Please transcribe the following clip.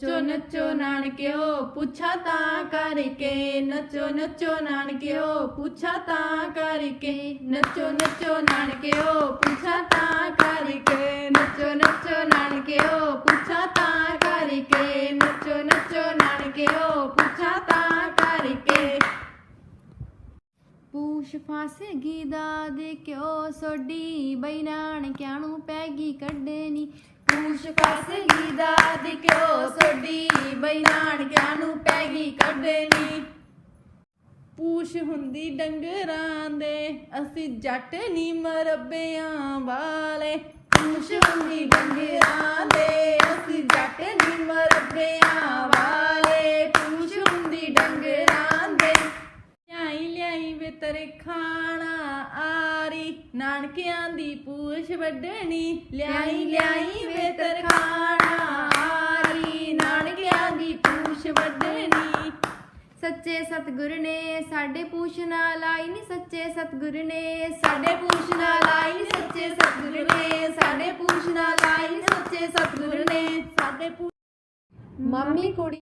ਨੱਚੋ ਨੱਚੋ ਨਾਨਕਿਓ, ਪੁੱਛਾ ਤਾਂ ਕਰਕੇ। ਨੱਚੋ ਨੱਚੋ ਨਾਨਕਿਓ, ਪੁੱਛਾ ਤਾਂ ਕਰਕੇ। ਨੱਚੋ ਨੱਚੋ ਨਾਨਕਿਓ, ਪੁੱਛਾ ਤਾਂ ਕਰਕੇ। ਨੱਚੋ ਨੱਚੋ ਨਾਨਕਿਓ, ਪੁੱਛਾ ਤਾਂ ਕਰਕੇ। ਨੱਚੋ ਨੱਚੋ ਨਾਨਕਿਓ, ਪੁੱਛਾ ਤਾਂ ਕਰਕੇ। ਪੂਛ ਫਸ ਗਈ ਦਾ ਦੇ ਕਿਉ ਸੋਡੀ ਬਈ ਨਾਨਕਿਆਂ ਨੂੰ ਪੈ ਗਈ ਕੱਢਣੀ। ਪੂਛ ਫਸ ਗਈ ਦਾ ਕਿਉ ਸੋਡੀ ਬਈ ਨਾਨਕਿਆਂ ਨੂੰ ਪੈ ਗਈ ਕੱਢਣੀ ਪੂਛ ਹੁੰਦੀ ਡੰਗਰਾਂ ਦੇ, ਅਸੀਂ ਜੱਟ ਨੀ ਮਰਬਿਆਂ ਵਾਲੇ। ਪੂਛ ਹੁੰਦੀ ਡੰਗਰਾਂ ਦੇ, ਅਸੀਂ ਜੱਟ ਨੀ ਮਰਬਿਆਂ ਵਾਲੇ। ਪੂਛ ਹੁੰਦੀ ਡੰਗਰਾਂ ਦੇ, ਲਿਆਈ ਲਿਆਈ ਵੇ ਤੇਰੇ ਖਾਣਾ ਆਰੀ। ਨਾਨਕਿਆਂ ਦੀ ਪੂਛ ਵੱਢਣੀ, ਲਿਆਈ ਲਿਆਈ ਵੇ ਤੇਰੇ ਖਾਣਾ ਆਰੀ ਨਾਨਕਿਆਂ ਦੀ ਪੂਛ ਵੱਢਣੀ ਸੱਚੇ ਸਤਿਗੁਰ ਨੇ ਸਾਡੇ ਪੂਛ ਨਾਲ ਆਈ ਨੀ ਸੱਚੇ ਸਤਿਗੁਰ ਨੇ। ਸਾਡੇ ਪੂਛ ਨਾਲ ਆਈ ਨੀ ਸੱਚੇ ਸਤਿਗੁਰ ਨੇ। ਸਾਡੇ ਪੂਛ ਨਾਲ ਆਈ ਨੀ ਸੱਚੇ ਸਤਿਗੁਰ ਨੇ। ਸਾਡੇ ਮੰਮੀ ਕੁੜੀ